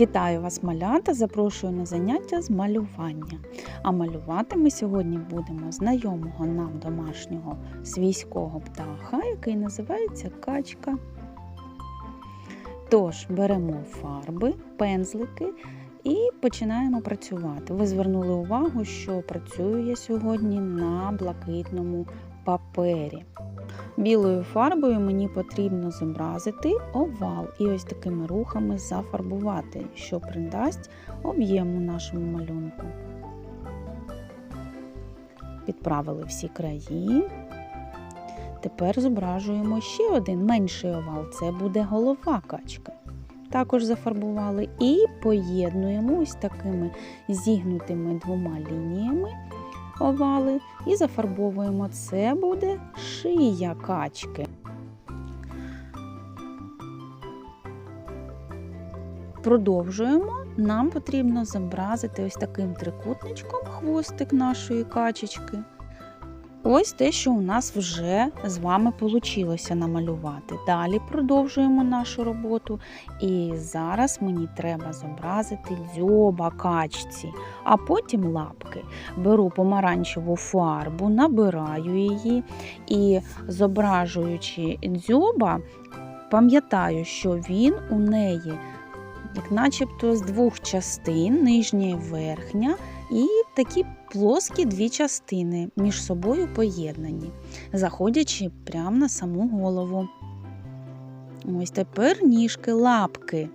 Вітаю вас, малята! Запрошую на заняття з малювання. А малювати ми сьогодні будемо знайомого нам домашнього свійського птаха, який називається качка. Тож беремо фарби, пензлики і починаємо працювати. Ви звернули увагу, що працюю я сьогодні на блакитному папері. Білою фарбою мені потрібно зобразити овал і ось такими рухами зафарбувати, що придасть об'єму нашому малюнку. Підправили всі краї. Тепер зображуємо ще один менший овал це буде голова качки. Також зафарбували і поєднуємо ось такими зігнутими двома лініями овали і зафарбовуємо. Це буде шия качки. Продовжуємо. Нам потрібно зобразити ось таким трикутничком хвостик нашої качечки. Ось те, що у нас вже з вами вийшло намалювати. Далі продовжуємо нашу роботу. І зараз мені треба зобразити дзьоба качці, а потім лапки. Беру помаранчеву фарбу, набираю її і, зображуючи дзьоба, пам'ятаю, що він у неї, як начебто, з двох частин, нижня і верхня, і такі плоскі дві частини між собою поєднані, заходячи прямо на саму голову. Ось тепер ніжки, лапки.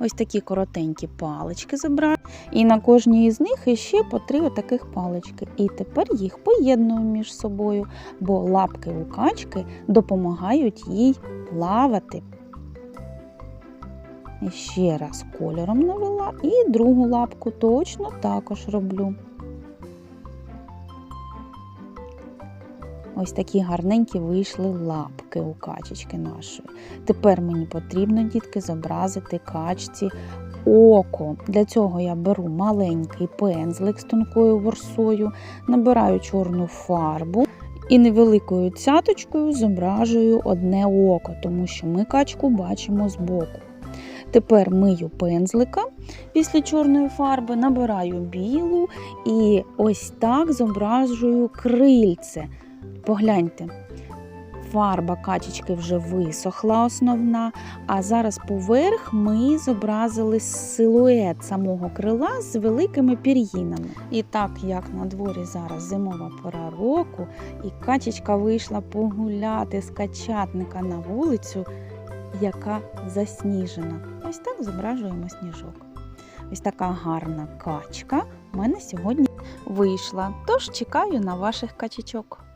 Ось такі коротенькі палички забрали. І на кожній із них іще по три отаких палички. І тепер їх поєдную між собою, бо лапки у качки допомагають їй плавати. І ще раз кольором навела і другу лапку точно також роблю. Ось такі гарненькі вийшли лапки у качечки нашої. Тепер мені потрібно, дітки, зобразити качці око. Для цього я беру маленький пензлик з тонкою ворсою, набираю чорну фарбу і невеликою цяточкою зображую одне око, тому що ми качку бачимо збоку. Тепер мию пензлика після чорної фарби, набираю білу і ось так зображую крильце. Погляньте, фарба качечки вже висохла основна, а зараз поверх ми зобразили силует самого крила з великими пір'їнами. І так як на дворі зараз зимова пора року, і качечка вийшла погуляти з качатника на вулицю, яка засніжена. Ось так зображуємо сніжок. Ось така гарна качка в мене сьогодні вийшла. Тож чекаю на ваших качечок.